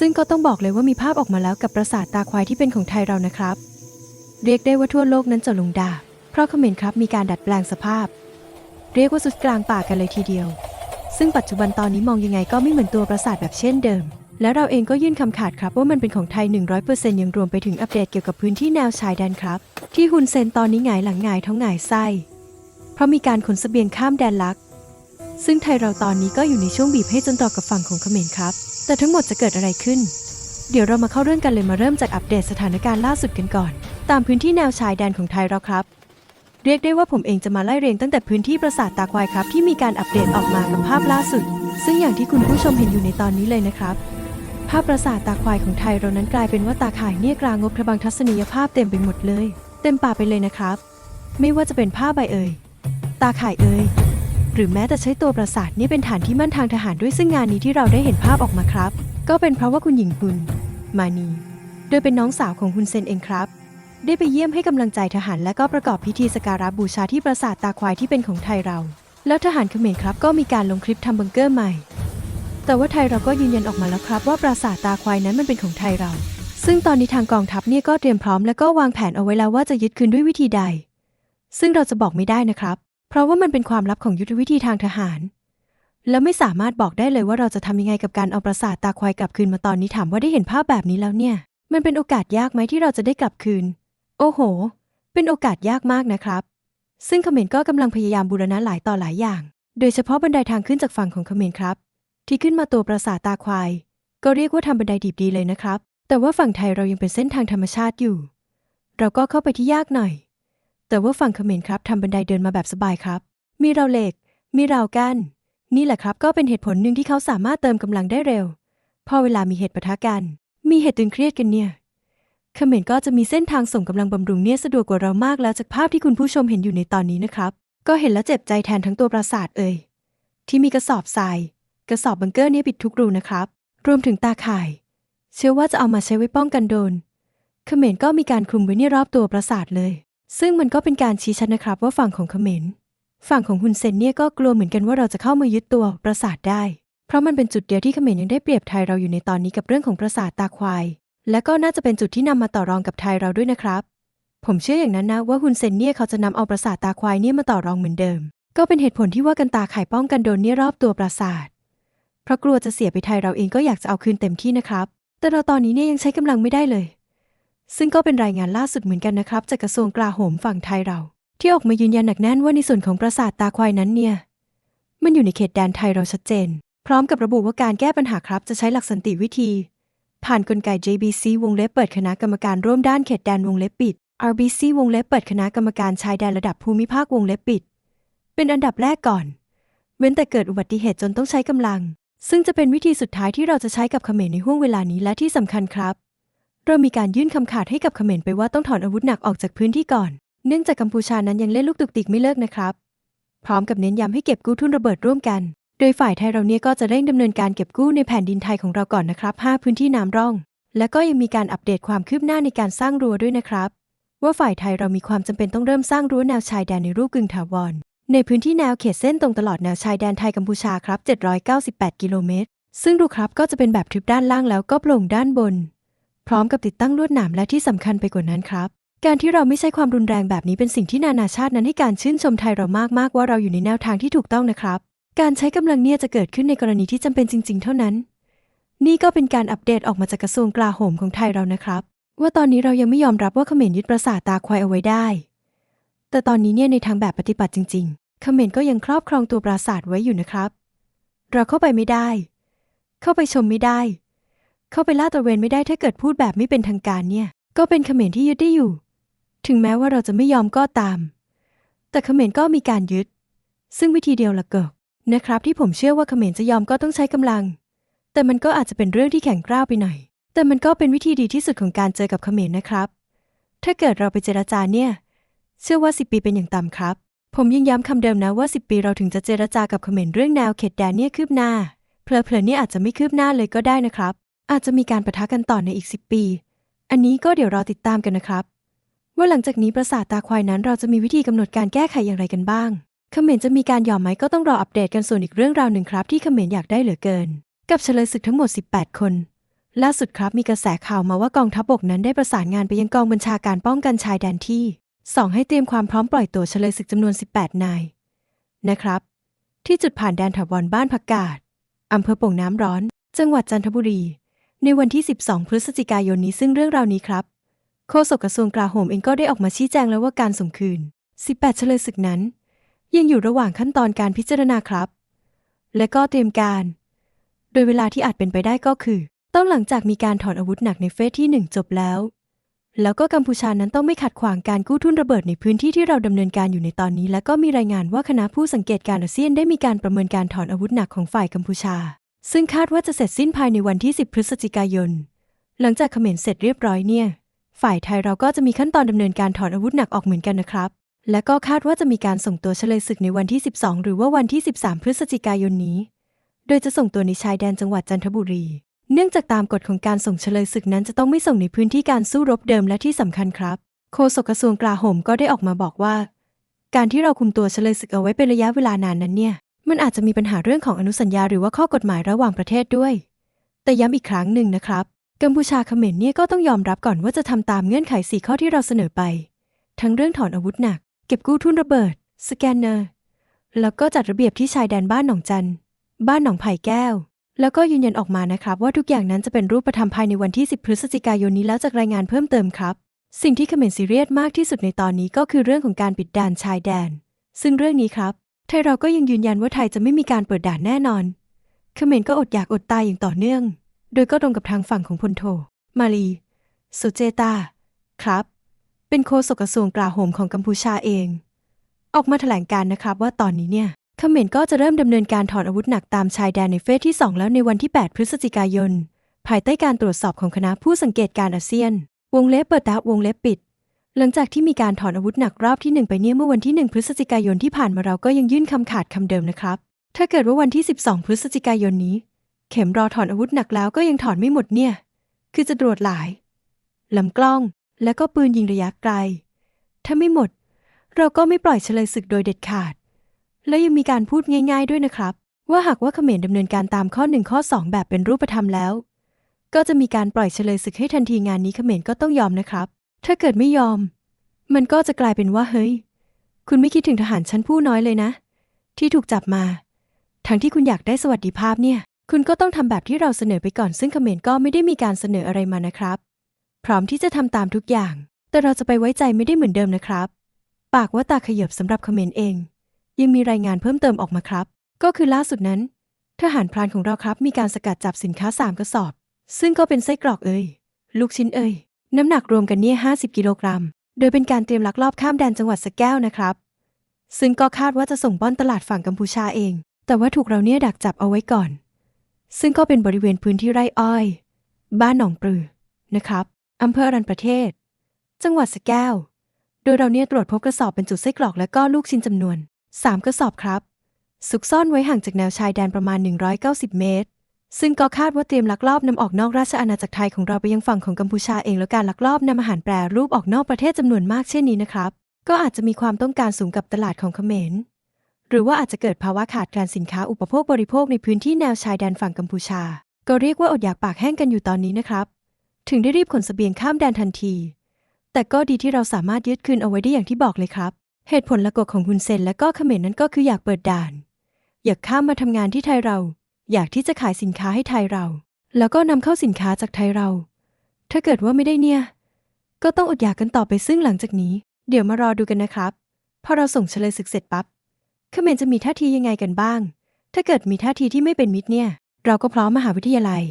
ซึ่งก็ต้องบอกเลยว่ามีภาพออกมาแล้วกับปราสาทตาควายที่เป็นของไทยเรานะครับ เรียกได้ว่าทั่วโลกนั้นจะลงดาบเพราะเขมรครับมีการดัดแปลงสภาพ เรียกว่าสุดกลางป่ากันเลยทีเดียว ซึ่งปัจจุบันตอนนี้มองยังไงก็ไม่เหมือนตัวปราสาทแบบเช่นเดิม และเราเองก็ยื่นคำขาดครับว่ามันเป็นของไทย 100%ยังรวมไปถึงอัปเดตเกี่ยวกับพื้นที่แนวชายแดนครับ ที่ฮุนเซนตอนนี้หงายหลังหงายท้องหงายไส้ เพราะมีการขนสเสบียงข้ามแดนลัก ซึ่งไทยเราตอนนี้ก็อยู่ในช่วงบีบให้จนต่อกับฝั่งของเขมรครับ แต่ทั้งหมดจะเกิดอะไรขึ้น เดี๋ยวเรามาเข้าเรื่องกันเลยมาเริ่มจากอัปเดตสถานการณ์ล่าสุดกันก่อน ตามพื้นที่แนวชายแดนของไทยเราครับ เรียกได้ว่าผมเองจะมาไล่เรียงตั้งแต่พื้นที่ปราสาทตาควายครับ ที่มีการอัปเดตออกมากับภาพล่าสุด ซึ่งอย่างที่คุณผู้ชมเห็นอยู่ในตอนนี้เลยนะครับ ภาพปราสาทตาควายของไทยเรานั้นกลายเป็นว่าตาข่ายเนี่ยกลางงบพระบังทัศนียภาพเต็มไปหมดเลย เต็มป่าไปเลยนะครับ ไม่ว่าจะเป็นผ้าใบเอ่ยตาข่ายเอ่ย รือแม้แต่ใช้ตัวปราสาทนี่เป็นฐานที่มั่นทางทหารด้วยซึ่งงานนี้ที่เราได้เห็นภาพออกมาครับ ก็เป็นเพราะว่าคุณหญิงคุณมานี โดยเป็นน้องสาวของคุณเซนเองครับ ได้ไปเยี่ยมให้กำลังใจทหารและก็ประกอบพิธีสกการะบูชาที่ปราสาทตาควายที่เป็นของไทยเรา แล้วทหารเขมรครับก็มีการลงคลิปทำบังเกอร์ใหม่ แต่ว่าไทยเราก็ยืนยันออกมาแล้วครับว่าปราสาทตาควายนั้นมันเป็นของไทยเรา ซึ่งตอนนี้ทางกองทัพเนี่ยก็เตรียมพร้อมและก็วางแผนเอาไว้แล้วว่าจะยึดคืนด้วยวิธีใด ซึ่งเราจะบอกไม่ได้นะครับ เพราะว่ามันเป็นความลับของยุทธวิธีทางทหาร และไม่สามารถบอกได้เลยว่าเราจะทำยังไงกับการเอาปราสาทตาควายกลับคืนมาตอนนี้ถามว่าได้เห็นภาพแบบนี้แล้วเนี่ย มันเป็นโอกาสยากไหมที่เราจะได้กลับคืน โอ้โห เป็นโอกาสยากมากนะครับ ซึ่งเขมรก็กำลังพยายามบูรณะหลายต่อหลายอย่าง โดยเฉพาะบันไดทางขึ้นจากฝั่งของเขมรครับ ที่ขึ้นมาตัวปราสาทตาควาย ก็เรียกว่าทำบันไดดีบดีเลยนะครับ แต่ว่าฝั่งไทยเรายังเป็นเส้นทางธรรมชาติอยู่ เราก็เข้าไปที่ยากหน่อย แต่ว่าฝั่งเขมรครับทำบันไดเดินมาแบบสบายครับ มีราวเหล็ก มีราวกั้น นี่แหละครับก็เป็นเหตุผลหนึ่งที่เขาสามารถเติมกำลังได้เร็ว พอเวลามีเหตุปะทะกัน มีเหตุตึงเครียดกันเนี่ยเขมรก็จะมีเส้นทางส่งกำลังบำรุงเนี่ยสะดวกกว่าเรามากแล้วจากภาพที่คุณผู้ชมเห็นอยู่ในตอนนี้นะครับ ก็เห็นแล้วเจ็บใจแทนทั้งตัวปราสาทเอ่ยที่มีกระสอบทราย กระสอบบังเกอร์เนี่ยปิดทุกรูนะครับ รวมถึงตาข่าย เชื่อว่าจะเอามาใช้ไว้ป้องกันโดนเขมรก็มีการคลุมไว้เนี่ยรอบตัวปราสาทเลย ซึ่งมันก็เป็นการชี้ชัดนะครับว่าฝั่งของเขมรฝั่งของฮุนเซนเนี่ยก็กลัวเหมือนกันว่าเราจะเข้ามายึดตัวปราสาทได้ เพราะมันเป็นจุดเดียวที่เขมรยังได้เปรียบไทยเราอยู่ในตอนนี้กับเรื่องของปราสาทตาควาย และก็น่าจะเป็นจุดที่นำมาต่อรองกับไทยเราด้วยนะครับ ผมเชื่ออย่างนั้นนะว่าฮุนเซนเนี่ยเขาจะนำเอาปราสาทตาควายเนี่ยมาต่อรองเหมือนเดิม ก็เป็นเหตุผลที่ว่ากันตาไข่ป้องกันโดนเนี่ยรอบตัวปราสาท เพราะกลัวจะเสียไปไทยเราเองก็อยากจะเอาคืนเต็มที่นะครับ แต่เราตอนนี้เนี่ยยังใช้กำลังไม่ได้เลย ซึ่งก็เป็นรายงานล่าสุดเหมือนกันนะครับ จากกระทรวงกลาโหมฝั่งไทยเรา ที่ออกมายืนยันหนักแน่นว่าในส่วนของปราสาทตาควายนั้นเนี่ย มันอยู่ในเขตแดนไทยเราชัดเจน พร้อมกับระบุว่าการแก้ปัญหาครับ จะใช้หลักสันติวิธี ผ่านกลไก JBC วงเล็บเปิดคณะกรรมการร่วมด้านเขตแดนวงเล็บปิด RBC วงเล็บเปิดคณะกรรมการชายแดนระดับภูมิภาควงเล็บปิด เป็นอันดับแรกก่อน เว้นแต่เกิดอุบัติเหตุจนต้องใช้กำลัง ซึ่งจะเป็นวิธีสุดท้ายที่เราจะใช้กับเขมรในห่วงเวลานี้และที่สำคัญครับ เรามีการยื่นคำขาดให้กับเขมรไปว่าต้องถอนอาวุธหนักออกจากพื้นที่ก่อน เนื่องจากกัมพูชานั้นยังเล่นลูกตุกติกไม่เลิกนะครับ พร้อมกับเน้นย้ำให้เก็บกู้ทุนระเบิดร่วมกัน โดยฝ่ายไทยเราเนี่ยก็จะเร่งดำเนินการเก็บกู้ในแผ่นดินไทยของเราก่อนนะครับ 5 พื้นที่น้ำร่อง และก็ยังมีการอัปเดตความคืบหน้าในการสร้างรั้วด้วยนะครับ ว่าฝ่ายไทยเรามีความจำเป็นต้องเริ่มสร้างรั้วแนวชายแดนในรูปกึ่งถาวร ในพื้นที่แนวเขตเส้นตรงตลอดแนวชายแดนไทยกัมพูชาครับ 798 กิโลเมตร ซึ่งดูครับก็จะเป็นแบบทริปด้านล่างแล้วก็โปร่งด้านบน พร้อมกับติดตั้งลวดหนามและที่สำคัญไปกว่านั้นครับ การที่เราไม่ใช้ความรุนแรงแบบนี้เป็นสิ่งที่นานาชาตินั้นให้การชื่นชมไทยเรามากๆว่าเราอยู่ในแนวทางที่ถูกต้องนะครับ การใช้กำลังเนี่ยจะเกิดขึ้นในกรณีที่จำเป็นจริง ๆ เท่านั้น นี่ก็เป็นการอัปเดตออกมาจากกระทรวงกลาโหมของไทยเรานะครับ ว่าตอนนี้เรายังไม่ยอมรับว่าเขมรยึดปราสาทตาควายเอาไว้ได้ แต่ตอนนี้เนี่ยในทางแบบปฏิบัติจริง ๆ เขมรก็ยังครอบครองตัวปราสาทไว้อยู่นะครับ เราเข้าไปไม่ได้ เข้าไปชมไม่ได้ เข้าไปลาดตระเวนไม่ได้ถ้าเกิดพูดแบบไม่เป็นทางการเนี่ย ก็เป็นเขมรที่ยึดได้อยู่ ถึงแม้ว่าเราจะไม่ยอมก็ตาม แต่เขมรก็มีการยึด ซึ่งวิธีเดียวละเกิกนะครับที่ผมเชื่อว่าเขมรจะยอมก็ต้องใช้กำลัง แต่มันก็อาจจะเป็นเรื่องที่แข็งกร้าวไปหน่อย แต่มันก็เป็นวิธีดีที่สุดของการเจอกับเขมรนะครับ ถ้าเกิดเราไปเจรจาเนี่ย เชื่อว่าสิปีเป็นอย่างต่ำครับ ผมยังย้ำคำเดิมนะว่า10ปีเราถึงจะเจรจากับเขมรเรื่องแนวเขตแดนเนี่ยคืบหน้า เพลอๆเนี่ยอาจจะไม่คืบหน้าเลยก็ได้นะครับ อาจจะมีการปะทะกันต่อในอีก 10 ปี อันนี้ก็เดี๋ยวรอติดตามกันนะครับ ว่าหลังจากนี้ปราสาทตาควายนั้นเราจะมีวิธีกำหนดการแก้ไขอย่างไรกันบ้างเขมรจะมีการยอมไหมก็ต้องรออัปเดตกันส่วนอีกเรื่องราวหนึ่งครับ ที่เขมรอยากได้เหลือเกิน กับเฉลยศึกทั้งหมด 18 คน ล่าสุดครับมีกระแสข่าวมาว่ากองทัพบกนั้นได้ประสานงานไปยังกองบัญชาการป้องกันชายแดนที่ 2 ให้เตรียมความพร้อมปล่อยตัวเฉลยศึกจำนวน 18 นายนะครับ ที่จุดผ่านแดนถาวรบ้านผักกาดอำเภอโป่งน้ำร้อน จังหวัดจันทบุรี ในวันที่ 12 พฤศจิกายนนี้ซึ่งเรื่องราวนี้ครับ โฆษกกระทรวงกลาโหมเองก็ได้ออกมาชี้แจงแล้วว่าการส่งคืน 18 เฉลยศึกนั้น ยังอยู่ระหว่างขั้นตอนการพิจารณาครับ และก็เตรียมการ โดยเวลาที่อาจเป็นไปได้ก็คือ ต้องหลังจากมีการถอนอาวุธหนักในเฟสที่ 1 จบแล้ว แล้วก็กัมพูชานั้นต้องไม่ขัดขวางการกู้ทุนระเบิดในพื้นที่ที่เราดำเนินการอยู่ในตอนนี้ และก็มีรายงานว่าคณะผู้สังเกตการอาเซียนได้มีการประเมินการถอนอาวุธหนักของฝ่ายกัมพูชา ซึ่งคาดว่าจะเสร็จสิ้นภายในวันที่ 10 พฤศจิกายน หลังจากเขมรเสร็จเรียบร้อยเนี่ย ฝ่ายไทยเราก็จะมีขั้นตอนดำเนินการถอนอาวุธหนักออกเหมือนกันนะครับ และก็คาดว่าจะมีการส่งตัวเฉลยศึกในวันที่ 12 หรือว่าวันที่ 13 พฤศจิกายนนี้ โดยจะส่งตัวในชายแดนจังหวัดจันทบุรี เนื่องจากตามกฎของการส่งเฉลยศึกนั้นจะต้องไม่ส่งในพื้นที่การสู้รบเดิมและที่สำคัญครับ โฆษกกระทรวงกลาโหมก็ได้ออกมาบอกว่า การที่เราคุมตัวเฉลยศึกเอาไว้เป็นระยะเวลานานนั้นเนี่ย มันอาจจะมีปัญหาเรื่องของอนุสัญญาหรือว่าข้อกฎหมายระหว่างประเทศด้วย แต่ย้ำอีกครั้งหนึ่งนะครับ กัมพูชาเขมรเนี่ยก็ต้องยอมรับก่อนว่าจะทำตามเงื่อนไขสี่ข้อที่เราเสนอไป ทั้งเรื่องถอนอาวุธหนัก เก็บกู้ทุนระเบิด สแกนเนอร์ แล้วก็จัดระเบียบที่ชายแดนบ้านหนองจัน บ้านหนองไผ่แก้ว แล้วก็ยืนยันออกมานะครับ ว่าทุกอย่างนั้นจะเป็นรูปธรรมภายในวันที่ 10 พฤศจิกายนนี้แล้วจากรายงานเพิ่มเติมครับ สิ่งที่เขมรซีเรียสมากที่สุดในตอนนี้ก็คือเรื่องของการปิดด่านชายแดน ซึ่งเรื่องนี้ครับ ไทยเราก็ยังยืนยันว่าไทยจะไม่มีการเปิดด่านแน่นอนเขมรก็อดอยากอดตายอย่างต่อเนื่อง โดยก็ตรงกับทางฝั่งของพลโท มาลี สุเจตา ครับ เป็นโฆษกกระทรวงกลาโหมของกัมพูชาเอง ออกมาแถลงการนะครับว่าตอนนี้เนี่ยเขมรก็จะเริ่มดำเนินการถอนอาวุธหนักตามชายแดนในเฟสที่ 2 แล้วในวันที่ 8 พฤศจิกายน ภายใต้การตรวจสอบของคณะผู้สังเกตการอาเซียน วงเล็บเปิดตาวงเล็บปิด หลังจากที่มีการถอนอาวุธหนักรอบที่1ไปเนี่ยเมื่อวันที่1พฤศจิกายนที่ผ่านมาเราก็ยังยื่นคำขาดคำเดิมนะครับ ถ้าเกิดว่าวันที่ 12 พฤศจิกายนนี้ เข็มรอถอนอาวุธหนักแล้วก็ยังถอนไม่หมดเนี่ย คือจะตรวจหลายลำกล้องและก็ปืนยิงระยะไกล ถ้าไม่หมด เราก็ไม่ปล่อยเฉลยศึกโดยเด็ดขาด และยังมีการพูดง่าย ๆ ด้วยนะครับ ว่าหากว่าเขมรดำเนินการตามข้อ1ข้อ2แบบเป็นรูปธรรมแล้ว ก็จะมีการปล่อยเฉลยศึกให้ทันทีงานนี้เขมรก็ต้องยอมนะครับ ถ้าเกิดไม่ยอม มันก็จะกลายเป็นว่าเฮ้ย คุณไม่คิดถึงทหารชั้นผู้น้อยเลยนะ ที่ถูกจับมา ทั้งที่คุณอยากได้สวัสดิภาพเนี่ย คุณก็ต้องทำแบบที่เราเสนอไปก่อนซึ่งเขมรก็ไม่ได้มีการเสนออะไรมานะครับ พร้อมที่จะทำตามทุกอย่าง แต่เราจะไปไว้ใจไม่ได้เหมือนเดิมนะครับ ปากว่าตาขยบสำหรับเขมรเอง ยังมีรายงานเพิ่มเติมออกมาครับ ก็คือล่าสุดนั้น ทหารพรานของเราครับมีการสกัดจับสินค้าสามกระสอบ ซึ่งก็เป็นไส้กรอกเอ่ยลูกชิ้นเอ่ย น้ำหนักรวมกันเนี่ย50 กิโลกรัม โดยเป็นการเตรียมลักลอบข้ามแดนจังหวัดสแก้วนะครับ ซึ่งก็คาดว่าจะส่งป้อนตลาดฝั่งกัมพูชาเอง แต่ว่าถูกเราเนี่ยดักจับเอาไว้ก่อน ซึ่งก็เป็นบริเวณพื้นที่ไร่อ้อย บ้านหนองปลือ นะครับอำเภอรัญประเทศ จังหวัดสแก้ว โดยเราเนี่ยตรวจพบกระสอบบรรจุไส้กรอกและก็ลูกชิ้นจำนวน 3 กระสอบครับ ซุกซ่อนไว้ห่างจากแนวชายแดนประมาณ 190 เมตร ซึ่งก็คาดว่าเตรียมลักลอบนำออกนอกราชอาณาจักรไทยของเราไปยังฝั่งของกัมพูชาเองแล้วการลักลอบนำอาหารแปรรูปออกนอกประเทศจำนวนมากเช่นนี้นะครับ ก็อาจจะมีความต้องการสูงกับตลาดของเขมร หรือว่าอาจจะเกิดภาวะขาดแคลนสินค้าอุปโภคบริโภคในพื้นที่แนวชายแดนฝั่งกัมพูชา ก็เรียกว่าอดอยากปากแห้งกันอยู่ตอนนี้นะครับ ถึงได้รีบขนสเสบียงข้ามแดนทันที แต่ก็ดีที่เราสามารถยึดคืนเอาไว้ได้อย่างที่บอกเลยครับ เหตุผลละกของฮุนเซนและก็เขมรนั้นก็คืออยากเปิดด่าน อยากข้ามมาทำงานที่ไทยเรา อยากที่จะขายสินค้าให้ไทยเรา แล้วก็นำเข้าสินค้าจากไทยเรา ถ้าเกิดว่าไม่ได้เนี่ย ก็ต้องอดอยากกันต่อไปซึ่งหลังจากนี้ เดี๋ยวมารอดูกันนะครับพอเราส่งเฉลยศึกเสร็จปั๊บเขมรจะมีท่าทียังไงกันบ้าง ถ้าเกิดมีท่าทีที่ไม่เป็นมิตรเนี่ย เราก็พร้อมมหาวิทยาลัย